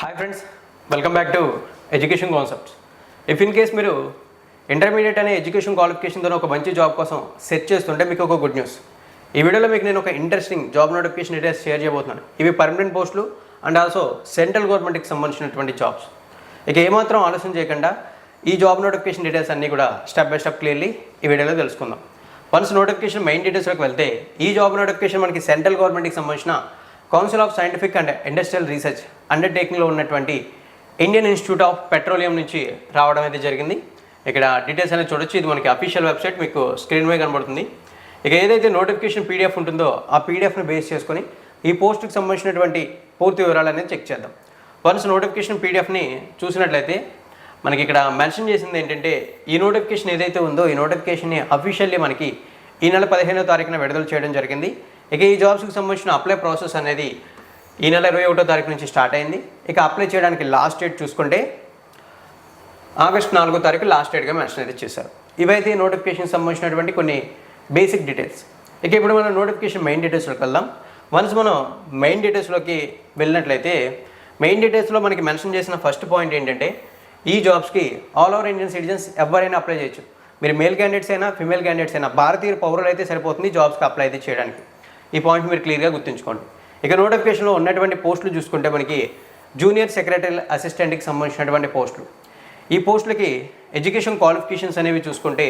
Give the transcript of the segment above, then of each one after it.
Hi friends welcome back to education concepts if in case మీరు intermediate అనే education క్వాలిఫికేషన్తో ఒక మంచి జాబ్ కోసం సెర్చ్ చేస్తుంటే మీకు ఒక గుడ్ న్యూస్ ఈ వీడియోలో మీకు నేను ఒక interesting job notification details share చేయబోతున్నాను. ఇవి పర్మనెంట్ పోస్టులు అండ్ ఆల్సో సెంట్రల్ గవర్నమెంట్కి సంబంధించినటువంటి జాబ్స్ ఇక ఏమాత్రం ఆలోచన చేయకుండా ఈ జాబ్ నోటిఫికేషన్ డీటెయిల్స్ అన్నీ కూడా స్టెప్ బై స్టెప్ క్లియర్లీ ఈ వీడియోలో తెలుసుకుందాం. వన్స్ నోటిఫికేషన్ మెయిన్ డీటెయిల్స్లోకి వెళ్తే ఈ జాబ్ నోటిఫికేషన్ మనకి సెంట్రల్ గవర్నమెంట్కి సంబంధించిన council of scientific and industrial research అండర్టేకింగ్లో ఉన్నటువంటి ఇండియన్ ఇన్స్టిట్యూట్ ఆఫ్ పెట్రోలియం నుంచి రావడం అయితే జరిగింది. ఇక్కడ డీటెయిల్స్ అనేది చూడొచ్చు. ఇది మనకి అఫీషియల్ వెబ్సైట్ మీకు స్క్రీన్ మీద కనబడుతుంది. ఇక ఏదైతే నోటిఫికేషన్ పీడిఎఫ్ ఉంటుందో ఆ పీడిఎఫ్ని బేస్ చేసుకొని ఈ పోస్ట్కి సంబంధించినటువంటి పూర్తి వివరాలు అనేది చెక్ చేద్దాం. వన్స్ నోటిఫికేషన్ పీడిఎఫ్ని చూసినట్లయితే మనకి ఇక్కడ మెన్షన్ చేసింది ఏంటంటే ఈ నోటిఫికేషన్ ఏదైతే ఉందో ఈ నోటిఫికేషన్ని అఫీషియల్లీ మనకి ఈ నెల పదిహేనో తారీఖున విడుదల చేయడం జరిగింది. ఇక ఈ జాబ్స్కి సంబంధించిన అప్లై ప్రాసెస్ అనేది ఈ నెల ఇరవై ఒకటో తారీఖు నుంచి స్టార్ట్ అయింది. ఇక అప్లై చేయడానికి లాస్ట్ డేట్ చూసుకుంటే ఆగస్ట్ నాలుగో తారీఖు లాస్ట్ డేట్గా మెన్షన్ అయితే చేశారు. ఇవైతే నోటిఫికేషన్ సంబంధించినటువంటి కొన్ని బేసిక్ డీటెయిల్స్ ఇక ఇప్పుడు మనం నోటిఫికేషన్ మెయిన్ డీటెయిల్స్లోకి వెళ్దాం. వన్స్ మనం మెయిన్ డీటెయిల్స్లోకి వెళ్ళినట్లయితే మెయిన్ డీటెయిల్స్లో మనకి మెన్షన్ చేసిన ఫస్ట్ పాయింట్ ఏంటంటే ఈ జాబ్స్కి ఆల్ ఓవర్ ఇండియన్ సిటిజన్స్ ఎవరైనా అప్లై చేయొచ్చు. మీరు మేల్ క్యాండిడేట్స్ అయినా ఫిమేల్ క్యాండిడేట్స్ అయినా భారతీయ పౌరులు అయితే సరిపోతుంది జాబ్స్కి అప్లై అయితే చేయడానికి. ఈ పాయింట్ మీరు క్లియర్గా గుర్తుంచుకోండి. ఇక నోటిఫికేషన్లో ఉన్నటువంటి పోస్టులు చూసుకుంటే మనకి జూనియర్ సెక్రటరీ అసిస్టెంట్కి సంబంధించినటువంటి పోస్టులు. ఈ పోస్టులకి ఎడ్యుకేషన్ క్వాలిఫికేషన్స్ అనేవి చూసుకుంటే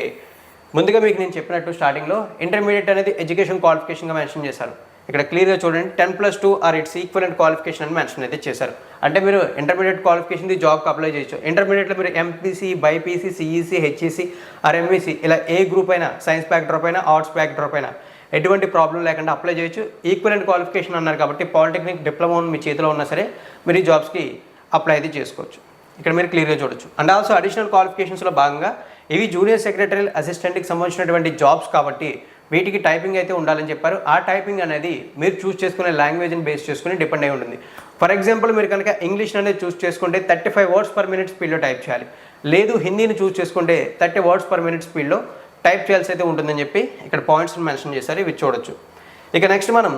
ముందుగా మీకు నేను చెప్పినట్టు స్టార్టింగ్లో ఇంటర్మీడియట్ అనేది ఎడ్యుకేషన్ క్వాలిఫికేషన్గా మెన్షన్ చేశారు. ఇక్కడ క్లియర్గా చూడండి ten plus two or it's equivalent qualification అని మెన్షన్ అయితే చేశారు. అంటే మీరు ఇంటర్మీడియట్ క్వాలిఫికేషన్ జాబ్కి అప్లై చేయొచ్చు. ఇంటర్మీడియట్లో మీరు MPC BiPC CEC HEC or MEC ఇలా ఏ గ్రూప్ అయినా సైన్స్ బ్యాక్ డ్రాప్ అయినా ఆర్ట్స్ బ్యాక్ డ్రాప్ అయినా ఎటువంటి ప్రాబ్లం లేకుండా అప్లై చేయొచ్చు. ఈక్వలెంట్ క్వాలిఫికేషన్ అన్నారు కాబట్టి పాలిటెక్నిక్ డిప్లొమా మీ చేతిలో ఉన్నా సరే మీరు ఈ జాబ్స్కి అప్లై అయితే చేసుకోవచ్చు. ఇక్కడ మీరు క్లియర్గా చూడొచ్చు. అండ్ ఆల్సో అడిషనల్ క్వాలిఫికేషన్స్లో భాగంగా ఇవి జూనియర్ సెక్రటరీ అసిస్టెంట్కి సంబంధించినటువంటి జాబ్స్ కాబట్టి వీటికి టైపింగ్ అయితే ఉండాలని చెప్పారు. ఆ టైపింగ్ అనేది మీరు చూస్ చేసుకునే లాంగ్వేజ్ని బేస్ చేసుకుని డిపెండ్ అయి ఉంటుంది. ఫర్ ఎగ్జాంపుల్ మీరు కనుక ఇంగ్లీష్ అనేది చూస్ చేసుకుంటే thirty five words per minute స్పీడ్లో టైప్ చేయాలి. లేదు హిందీని చూస్ చేసుకుంటే థర్టీ వర్డ్స్ పర్ మినిట్ స్పీడ్లో టైప్ చేయాల్సి అయితే ఉంటుందని చెప్పి ఇక్కడ పాయింట్స్ మెన్షన్ చేశారు ఇవి చూడొచ్చు. ఇక నెక్స్ట్ మనం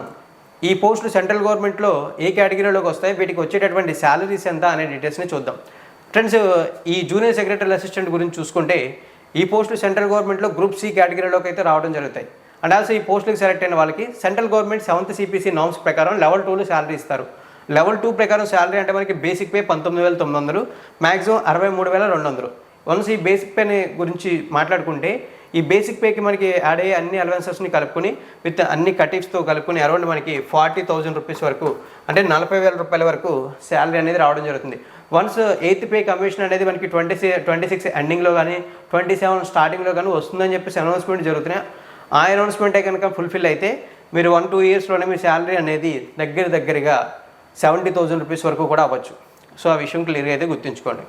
ఈ పోస్టులు సెంట్రల్ గవర్నమెంట్లో ఏ కేటగిరీలోకి వస్తాయి వీటికి వచ్చేటటువంటి శాలరీస్ ఎంత అనే డీటెయిల్స్ని చూద్దాం. ఫ్రెండ్స్ ఈ జూనియర్ సెక్రటరీ అసిస్టెంట్ గురించి చూసుకుంటే ఈ పోస్టులు సెంట్రల్ గవర్నమెంట్లో గ్రూప్ సి కేటగిరీలోకి అయితే రావడం జరుగుతాయి. అండ్ ఆల్సో ఈ పోస్టులకు సెలెక్ట్ అయిన వాళ్ళకి central government seventh CPC norms ప్రకారం లెవెల్ టూలో శాలరీ ఇస్తారు. లెవెల్ టూ ప్రకారం శాలరీ అంటే మనకి బేసిక్ పే పంతొమ్మిది వేల తొమ్మిది వందలు మ్యాక్సిమం అరవై మూడు వేల రెండు వందలు. వన్స్ ఈ బేసిక్ పే గురించి మాట్లాడుకుంటే ఈ బేసిక్ పేకి మనకి యాడ్ అయ్యే అన్ని అలవెన్సెస్ని కలుపుకొని విత్ అన్ని కటిఫ్స్తో కలుపుకొని అరౌండ్ మనకి ఫార్టీ థౌజండ్ రూపీస్ వరకు అంటే నలభై వేల రూపాయల వరకు శాలరీ అనేది రావడం జరుగుతుంది. వన్స్ ఎయిత్ పే కమిషన్ అనేది మనకి ట్వంటీ ట్వంటీ సిక్స్ ఎండింగ్లో కానీ ట్వంటీ సెవెన్ స్టార్టింగ్లో కానీ వస్తుందని చెప్పేసి అనౌన్స్మెంట్ జరుగుతున్నాయి. ఆ అనౌన్స్మెంటే కనుక ఫుల్ఫిల్ అయితే మీరు వన్ టూ ఇయర్స్లోనే మీ శాలరీ అనేది దగ్గర దగ్గరగా సెవెంటీ థౌజండ్ రూపీస్ వరకు కూడా అవ్వచ్చు. సో ఆ విషయం క్లియర్గా అయితే గుర్తుంచుకోండి.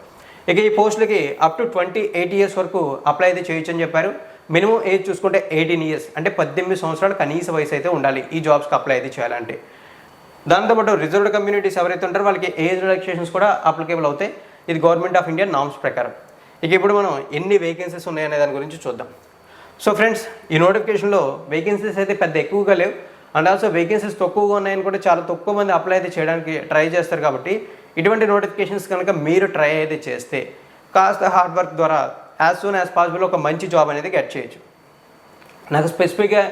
ఇక ఈ పోస్టులకి up to twenty eight years వరకు అప్లై అయితే చేయొచ్చు అని చెప్పారు. మినిమం ఏజ్ చూసుకుంటే ఎయిటీన్ ఇయర్స్ అంటే పద్దెనిమిది సంవత్సరాలు కనీస వయసు అయితే ఉండాలి ఈ జాబ్స్కి అప్లై అయితే చేయాలంటే. దాంతోపాటు రిజర్వ్డ్ కమ్యూనిటీస్ ఎవరైతే ఉంటారో వాళ్ళకి ఏజ్ రిలాక్సేషన్స్ కూడా అప్లికేబుల్ అవుతాయి. ఇది గవర్నమెంట్ ఆఫ్ ఇండియా నామ్స్ ప్రకారం. ఇక ఇప్పుడు మనం ఎన్ని వేకెన్సీస్ ఉన్నాయనే దాని గురించి చూద్దాం. సో ఫ్రెండ్స్ ఈ నోటిఫికేషన్లో వేకెన్సీస్ అయితే పెద్ద ఎక్కువగా లేవు. అండ్ ఆల్సో వేకెన్సీస్ తక్కువగా ఉన్నాయని కూడా చాలా తక్కువ మంది అప్లై అయితే చేయడానికి ట్రై చేస్తారు కాబట్టి ఇటువంటి నోటిఫికేషన్స్ కనుక మీరు ట్రై అయితే చేస్తే కాస్త హార్డ్ వర్క్ ద్వారా యాజ్ సూన్ యాజ్ పాసిబుల్ ఒక మంచి జాబ్ అనేది గెట్ చేయొచ్చు. నాకు స్పెసిఫిక్గా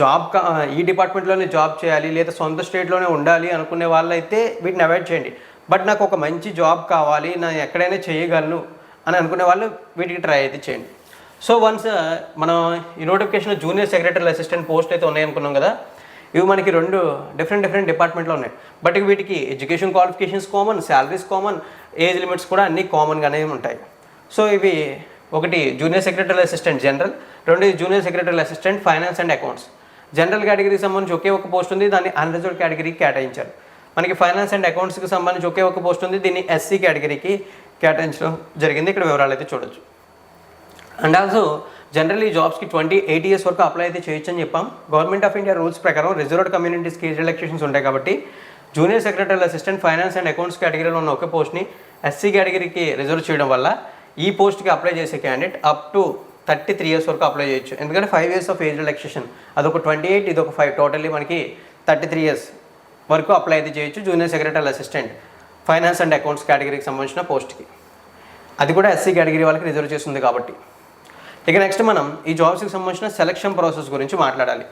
జాబ్ కా ఈ డిపార్ట్మెంట్లోనే జాబ్ చేయాలి లేదా సొంత స్టేట్లోనే ఉండాలి అనుకునే వాళ్ళైతే వీటిని అవాయిడ్ చేయండి. బట్ నాకు ఒక మంచి జాబ్ కావాలి నేను ఎక్కడైనా చేయగలను అని అనుకునే వాళ్ళు వీటికి ట్రై అయితే చేయండి. సో వన్స్ మనం ఈ notification junior secretary assistant post అయితే ఉన్నాయి అనుకున్నాం కదా ఇవి మనకి రెండు డిఫరెంట్ డిఫరెంట్ డిపార్ట్మెంట్లో ఉన్నాయి. బట్ వీటికి education qualifications common salaries common age limits కూడా అన్నీ కామన్గానే ఉంటాయి. సో ఇవి ఒకటి జూనియర్ సెక్రటరీ అసిస్టెంట్ జనరల్ రెండు junior secretary assistant finance and accounts general కేటగిరీకి సంబంధించి ఒకే ఒక పోస్ట్ ఉంది దాన్ని అన్రిజర్వ్ కేటగిరీకి కేటాయించారు. మనకి ఫైనాన్స్ అండ్ అకౌంట్స్కి సంబంధించి ఒకే ఒక పోస్ట్ ఉంది దీన్ని ఎస్సీ కేటగిరీకి కేటాయించడం జరిగింది. ఇక్కడ వివరాలు అయితే చూడొచ్చు. అండ్ ఆల్సో జనరల్ ఈ జాబ్స్కి ట్వంటీ ఎయిట్ ఇయర్స్ వరకు అప్లై అయితే చేయొచ్చు అని చెప్పాం. గవర్నమెంట్ ఆఫ్ ఇండియా రూల్స్ ప్రకారం రిజర్వ్డ్ కమ్యూనిటీస్కి రిలాక్సేషన్స్ ఉంటాయి కాబట్టి junior secretary assistant finance and accounts కేటగిరీలో ఉన్న ఒక పోస్ట్ని ఎస్సీ కేటగిరీకి రిజర్వ్ చేయడం వల్ల ఈ పోస్ట్కి అప్లై చేసే candidate up to thirty three years వరకు అప్లై చేయొచ్చు. ఎందుకంటే five years of age relaxation అదొక ట్వంటీ ఎయిట్ ఇది ఒక ఫైవ్ టోటల్లీ మనకి థర్టీ త్రీ ఇయర్స్ వరకు అప్లై అయితే చేయొచ్చు. Junior secretary assistant finance and accounts కేటగిరీకి సంబంధించిన పోస్ట్కి. అది కూడా ఎస్సీ కేటగిరీ వాళ్ళకి రిజర్వ్ చేస్తుంది కాబట్టి. ఇక నెక్స్ట్ మనం ఈ జాబ్స్కి సంబంధించిన సెలక్షన్ ప్రాసెస్ గురించి మాట్లాడాలి.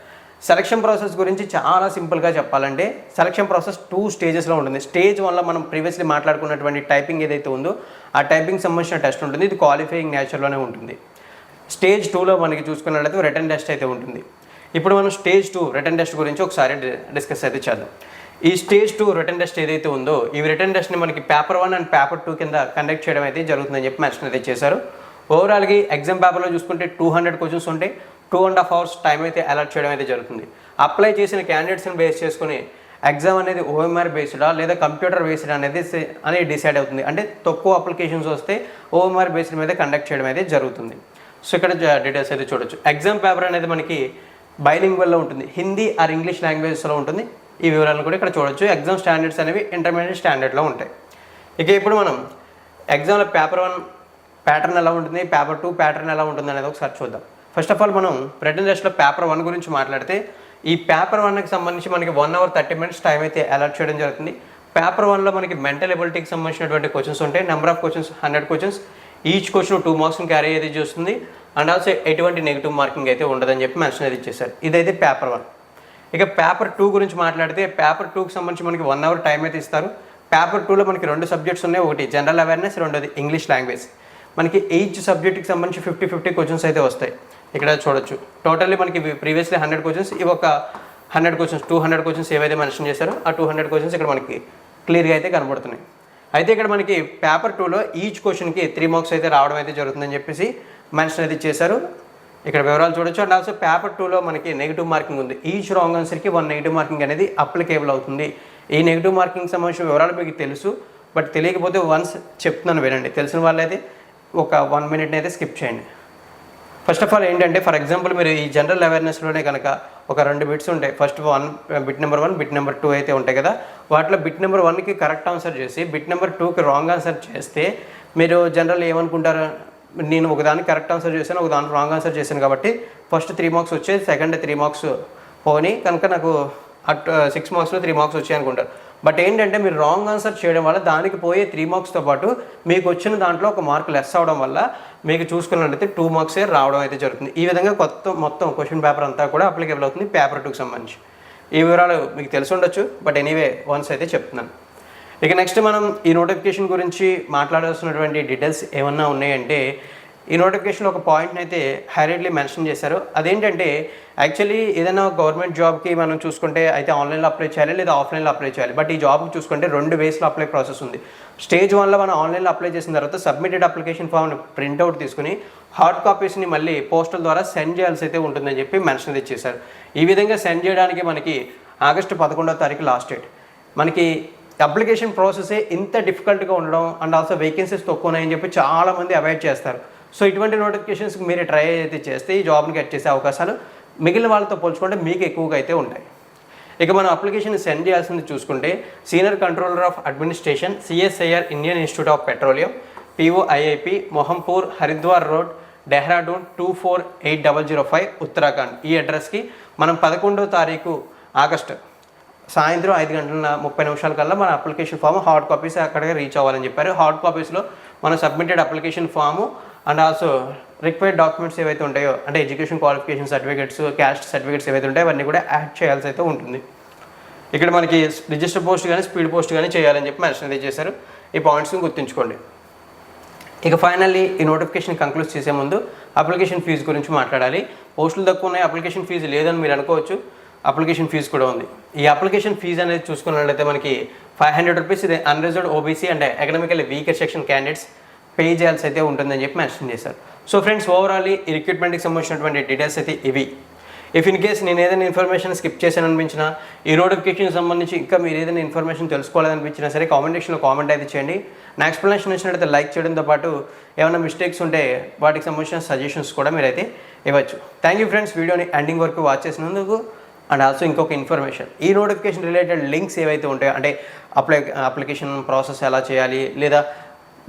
సెలక్షన్ ప్రాసెస్ గురించి చాలా సింపుల్గా చెప్పాలంటే సెలక్షన్ ప్రాసెస్ టూ స్టేజెస్లో ఉంటుంది. స్టేజ్ వన్లో మనం ప్రీవియస్లీ మాట్లాడుకున్నటువంటి టైపింగ్ ఏదైతే ఉందో ఆ టైపింగ్ సంబంధించిన టెస్ట్ ఉంటుంది. ఇది క్వాలిఫైయింగ్ నేచర్లోనే ఉంటుంది. స్టేజ్ టూలో మనకి చూసుకున్నట్లయితే రిటర్న్ టెస్ట్ అయితే ఉంటుంది. ఇప్పుడు మనం స్టేజ్ టూ రిటర్న్ టెస్ట్ గురించి ఒకసారి డిస్కస్ అయితే చేద్దాం. ఈ స్టేజ్ టూ రిటర్న్ టెస్ట్ ఏదైతే ఉందో ఈ రిటర్న్ టెస్ట్ని మనకి paper one and paper two కింద కండక్ట్ చేయడం అయితే జరుగుతుందని చెప్పి మెన్షన్ అయితే చేశారు. ఓవరాల్గా ఎగ్జామ్ పేపర్లో చూసుకుంటే టూ హండ్రెడ్ క్వశ్చన్స్ ఉంటాయి. Two and half hours time అయితే అలర్ట్ చేయడం అయితే జరుగుతుంది. అప్లై చేసిన క్యాండిడేట్స్ని బేస్ చేసుకుని ఎగ్జామ్ అనేది ఓఎంఆర్ బేస్డా లేదా కంప్యూటర్ బేస్డ్ అనేది అనేది డిసైడ్ అవుతుంది. అంటే తక్కువ అప్లికేషన్స్ వస్తే ఓఎంఆర్ బేస్డ్ మీద కండక్ట్ చేయడం అయితే జరుగుతుంది. సో ఇక్కడ డీటెయిల్స్ అయితే చూడొచ్చు. ఎగ్జామ్ పేపర్ అనేది మనకి బైలింగ్వల్లో ఉంటుంది. హిందీ ఆర్ ఇంగ్లీష్ లాంగ్వేజెస్లో ఉంటుంది. ఈ వివరాలను కూడా ఇక్కడ చూడొచ్చు. ఎగ్జామ్ స్టాండర్డ్స్ అనేవి ఇంటర్మీడియట్ స్టాండర్డ్లో ఉంటాయి. ఇక ఇప్పుడు మనం ఎగ్జామ్లో పేపర్ వన్ ప్యాటర్న్ ఎలా ఉంటుంది? పేపర్ టూ ప్యాటర్న్ ఎలా ఉంటుంది అనేది ఒకసారి చూద్దాం. ఫస్ట్ ఆఫ్ ఆల్ మనం రిటర్న్ టెస్ట్లో పేపర్ వన్ గురించి మాట్లాడితే ఈ పేపర్ వన్కి సంబంధించి మనకి one hour thirty minutes time అయితే అలాట్ చేయడం జరుగుతుంది. పేపర్ వన్లో మనకి మెంటల్ ఎబిలిటీకి సంబంధించినటువంటి క్వశ్చన్స్ ఉంటాయి. Number of questions hundred questions each question two మార్క్స్ని carry అయితే చేస్తుంది. అండ్ ఆల్సో ఎటువంటి నెగిటివ్ మార్కింగ్ అయితే ఉండదని చెప్పి మెన్షన్ అయితే ఇచ్చేసారు ఇదైతే పేపర్ వన్ ఇక పేపర్ టూ గురించి మాట్లాడితే పేపర్ టూకి సంబంధించి మనకి వన్ అవర్ టైం అయితే ఇస్తారు. పేపర్ టూలో మనకి రెండు సబ్జెక్ట్స్ ఉన్నాయి. ఒకటి జనరల్ అవేర్నెస్ రెండోది ఇంగ్లీష్ లాంగ్వేజ్ మనకి ఈచ్ సబ్జెక్ట్కి సంబంధించి ఫిఫ్టీ ఫిఫ్టీ క్వశ్చన్స్ అయితే వస్తాయి. ఇక్కడ చూడొచ్చు. టోటల్లీ మనకి ప్రీవియస్లీ హండ్రెడ్ క్వశ్చన్స్ ఇవి ఒక hundred questions two hundred questions ఏవైతే మెన్షన్ చేశారో ఆ టూ హండ్రెడ్ క్వశ్చన్స్ ఇక్కడ మనకి క్లియర్గా అయితే కనబడుతున్నాయి. అయితే ఇక్కడ మనకి పేపర్ టూలో ఈచ్ క్వశ్చన్కి త్రీ మార్క్స్ అయితే రావడం అయితే జరుగుతుందని చెప్పేసి మెన్షన్ అయితే చేశారు. ఇక్కడ వివరాలు చూడొచ్చు. అండ్ ఆల్సో పేపర్ టూలో మనకి నెగిటివ్ మార్కింగ్ ఉంది. ఈచ్ రాంగ్ ఆన్సర్కి వన్ నెగిటివ్ మార్కింగ్ అనేది అప్లికేబుల్ అవుతుంది. ఈ నెగిటివ్ మార్కింగ్ సంబంధించిన వివరాలు మీకు తెలుసు. బట్ తెలియకపోతే వన్స్ చెప్తున్నాను వినండి. తెలిసిన వాళ్ళైతే ఒక వన్ మినిట్ని అయితే స్కిప్ చేయండి. ఫస్ట్ ఆఫ్ ఆల్ ఏంటంటే ఫర్ ఎగ్జాంపుల్ మీరు ఈ జనరల్ అవేర్నెస్లోనే కనుక ఒక రెండు బిట్స్ ఉంటాయి first one bit number one bit number two అయితే ఉంటాయి కదా? వాటిలో బిట్ నెంబర్ వన్కి కరెక్ట్ ఆన్సర్ చేసి బిట్ నెంబర్ టూకి రాంగ్ ఆన్సర్ చేస్తే మీరు జనరల్ ఏమనుకుంటారు? నేను ఒకదానికి కరెక్ట్ ఆన్సర్ చేశాను ఒకదాని రాంగ్ ఆన్సర్ చేశాను కాబట్టి ఫస్ట్ త్రీ మార్క్స్ వచ్చాయి సెకండ్ త్రీ మార్క్స్ పోని కనుక నాకు అట్ సిక్స్ మార్క్స్లో త్రీ మార్క్స్ వచ్చాయి అనుకుంటారు. బట్ ఏంటంటే మీరు రాంగ్ ఆన్సర్ చేయడం వల్ల దానికి పోయే త్రీ మార్క్స్తో పాటు మీకు వచ్చిన దాంట్లో ఒక మార్క్ లెస్ అవడం వల్ల మీకు చూసుకున్నట్లయితే టూ మార్క్సే రావడం అయితే జరుగుతుంది. ఈ విధంగా కొత్త మొత్తం క్వశ్చన్ పేపర్ అంతా కూడా అప్లికేబుల్ అవుతుంది పేపర్ టూకి సంబంధించి. ఈ వివరాలు మీకు తెలిసి ఉండొచ్చు బట్ ఎనీవే వన్స్ అయితే చెప్తున్నాను. ఇక నెక్స్ట్ మనం ఈ నోటిఫికేషన్ గురించి మాట్లాడాల్సినటువంటి డీటెయిల్స్ ఏమన్నా ఉన్నాయంటే ఈ నోటిఫికేషన్లో ఒక పాయింట్ని అయితే హైలైట్లీ మెన్షన్ చేశారు. అదేంటంటే యాక్చువల్లీ ఏదైనా గవర్నమెంట్ జాబ్కి మనం చూసుకుంటే అయితే ఆన్లైన్లో అప్లై చేయాలి లేదా ఆఫ్లైన్లో అప్లై చేయాలి. బట్ ఈ జాబ్కి చూసుకుంటే రెండు వేస్లో అప్లై ప్రాసెస్ ఉంది. స్టేజ్ వన్లో మనం ఆన్లైన్లో అప్లై చేసిన తర్వాత సబ్మిటెడ్ అప్లికేషన్ ఫామ్ని ప్రింట్అవుట్ తీసుకుని హార్డ్ కాపీస్ని మళ్ళీ పోస్టల్ ద్వారా సెండ్ చేయాల్సి అయితే ఉంటుందని చెప్పి మెన్షన్ తెచ్చేసారు ఈ విధంగా సెండ్ చేయడానికి మనకి ఆగస్టు పదకొండవ తారీఖు లాస్ట్ డేట్. మనకి అప్లికేషన్ ప్రాసెసే ఇంత డిఫికల్ట్గా ఉండడం అండ్ ఆల్సో వేకెన్సీస్ తక్కువ ఉన్నాయని చెప్పి చాలామంది అవాయిడ్ చేస్తారు. సో ఇటువంటి నోటిఫికేషన్స్ మీరు ట్రై అయితే చేస్తే ఈ జాబ్ని గెట్ చేసే అవకాశాలు మిగిలిన వాళ్ళతో పోల్చుకుంటే మీకు ఎక్కువగా అయితే ఉంటాయి. ఇక మనం అప్లికేషన్ సెండ్ చేయాల్సింది చూసుకుంటే senior controller of administration CSIR Indian institute of petroleum PO IIP Mohkampur Haridwar road Dehradun two four eight double zero five Uttarakhand ఈ అడ్రస్కి మనం పదకొండో తారీఖు ఆగస్టు సాయంత్రం ఐదు గంటల ముప్పై నిమిషాల కల్లా మన అప్లికేషన్ ఫామ్ హార్డ్ కాపీస్ అక్కడికి రీచ్ అవ్వాలని చెప్పారు. హార్డ్ కాపీస్లో మన submitted application form and also required documents ఏవైతే ఉంటాయో అంటే education qualification certificates caste certificates ఏవైతే ఉంటాయో అవన్నీ కూడా యాడ్ చేయాల్సి అయితే ఉంటుంది. ఇక్కడ మనకి రిజిస్టర్ పోస్ట్ కానీ స్పీడ్ పోస్ట్ కానీ చేయాలని చెప్పి మెన్షన్ అయితే చేశారు. ఈ పాయింట్స్ని గుర్తుంచుకోండి. ఇక ఫైనల్లీ ఈ నోటిఫికేషన్ కంక్లూడ్ చేసే ముందు అప్లికేషన్ ఫీజు గురించి మాట్లాడాలి. పోస్టులు తక్కువ ఉన్నాయి అప్లికేషన్ ఫీజు లేదని మీరు అనుకోవచ్చు. అప్లికేషన్ ఫీజు కూడా ఉంది. ఈ అప్లికేషన్ ఫీజు అనేది చూసుకున్నట్లయితే మనకి ఫైవ్ హండ్రెడ్ రూపీస్ ఇది unreserved OBC and economical weaker section candidates pay చేయాల్సి అయితే ఉంటుందని చెప్పి మెన్షన్ చేశారు. సో ఫ్రెండ్స్ ఓవరాల్ ఈ రిక్రూట్మెంట్కి సంబంధించినటువంటి డీటెయిల్స్ అయితే ఇవి. ఇఫ్ ఇన్ కేస్ నేను ఏదైనా ఇన్ఫర్మేషన్ స్కిప్ చేశాను అనిపించినా ఈ నోటిఫికేషన్ సంబంధించి ఇంకా మీరు ఏదైనా ఇన్ఫర్మేషన్ తెలుసుకోవాలనిపించినా సరే కామెంట్ సెక్షన్లో కామెంట్ అయితే చేయండి. నా ఎక్స్ప్లెనేషన్ వచ్చినట్లయితే లైక్ చేయడంతో పాటు ఏమైనా మిస్టేక్స్ ఉంటే వాటికి సంబంధించిన సజెషన్స్ కూడా మీరైతే ఇవ్వచ్చు. థ్యాంక్ యూ ఫ్రెండ్స్ వీడియోని ఎండింగ్ వరకు వాచ్ చేసినందుకు అండ్ ఆల్సో ఇంకొక ఇన్ఫర్మేషన్ ఈ నోటిఫికేషన్ రిలేటెడ్ లింక్స్ ఏవైతే ఉంటాయో అంటే అప్లై అప్లికేషన్ ప్రాసెస్ ఎలా చేయాలి లేదా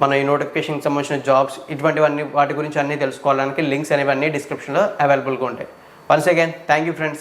మన ఈ నోటిఫికేషన్కి సంబంధించిన జాబ్స్ ఇటువంటివన్నీ వాటి గురించి అన్నీ తెలుసుకోవడానికి లింక్స్ అనేవన్నీ డిస్క్రిప్షన్లో అవైలబుల్గా ఉంటాయి. Once again thank you friends